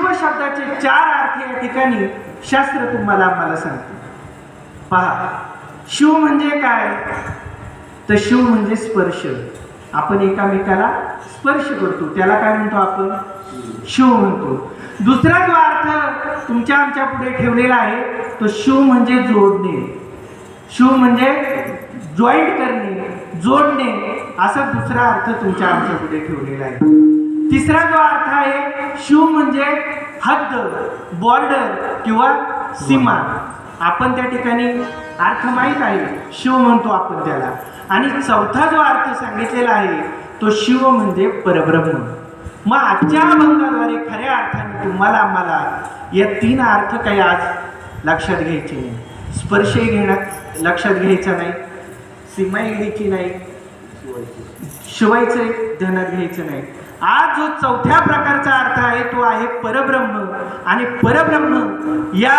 शिव शब्दाचे चार अर्थ या ठिकाणी शास्त्र तुम्हाला आम्हाला सांगते. पहा शिव म्हणजे काय? तर शिव म्हणजे स्पर्श. आपण एकामेकाला स्पर्श करतो. त्याला काय म्हणतो आपण? शिव म्हणतो. दुसरा जो अर्थ तुमच्या आमच्या पुढे ठेवलेला आहे तो शिव म्हणजे जोडणे. शिव म्हणजे जॉईंट करणे जोडणे असा दुसरा अर्थ तुमच्या आमच्या पुढे ठेवलेला आहे. तिसरा जो अर्थ आहे शिव म्हणजे हद्द बॉर्डर किंवा सीमा. आपण त्या ठिकाणी अर्थ माहीत आहे शिव म्हणतो आपण त्याला. आणि चौथा जो अर्थ सांगितलेला आहे तो शिव म्हणजे परब्रह्म. मग आजच्या अभंगाद्वारे खऱ्या अर्थाने तुम्हाला आम्हाला या तीन अर्थ काही आज लक्षात घ्यायचे नाही. स्पर्शही घेण्यात लक्षात घ्यायचा नाही. सीमाही घ्यायची नाही. शिवायचं ध्यानात घ्यायचं नाही. आज जो चौथ्या प्रकारचा अर्थ आहे तो आहे परब्रह्म. आणि परब्रह्म या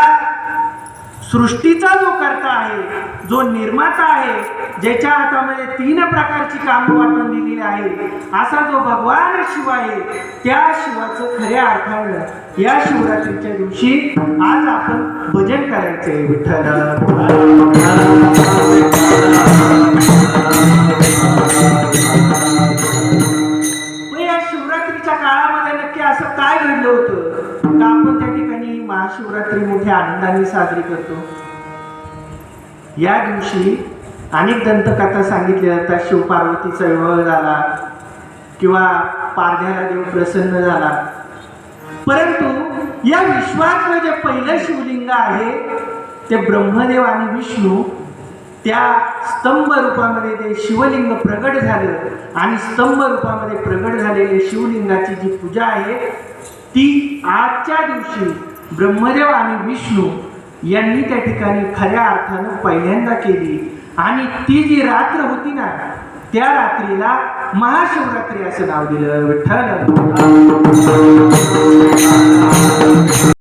सृष्टीचा जो करता आहे जो निर्माता आहे ज्याच्या हातामध्ये तीन प्रकारची कामं वाटून दिलेली आहे असा जो भगवान शिव आहे त्या शिवाचं खऱ्या अर्थानं या शिवरात्रीच्या दिवशी आज आपण भजन करायचंय. विठ्ठल होतं का आपण त्या ठिकाणी महाशिवरात्री मोठ्या आनंदाने साजरी करतो. या दिवशी अनेक दंतकथा सांगितल्या जातात. शिवपार्वतीचा विवाह झाला किंवा पारध्याला देव प्रसन्न झाला. परंतु या विश्वातलं जे पहिलं शिवलिंग आहे ते ब्रह्मदेव आणि विष्णू त्या स्तंभ रूपामध्ये ते शिवलिंग प्रगट झालं आणि स्तंभ रूपामध्ये प्रगट झालेले शिवलिंगाची जी पूजा आहे ती आजच्या दिवशी ब्रह्मदेव आणि विष्णू यांनी त्या ठिकाणी खऱ्या अर्थानं पहिल्यांदा केली. आणि ती जी रात्र होती ना त्या रात्रीला महाशिवरात्री असं नाव दिलं. विठ्ठल.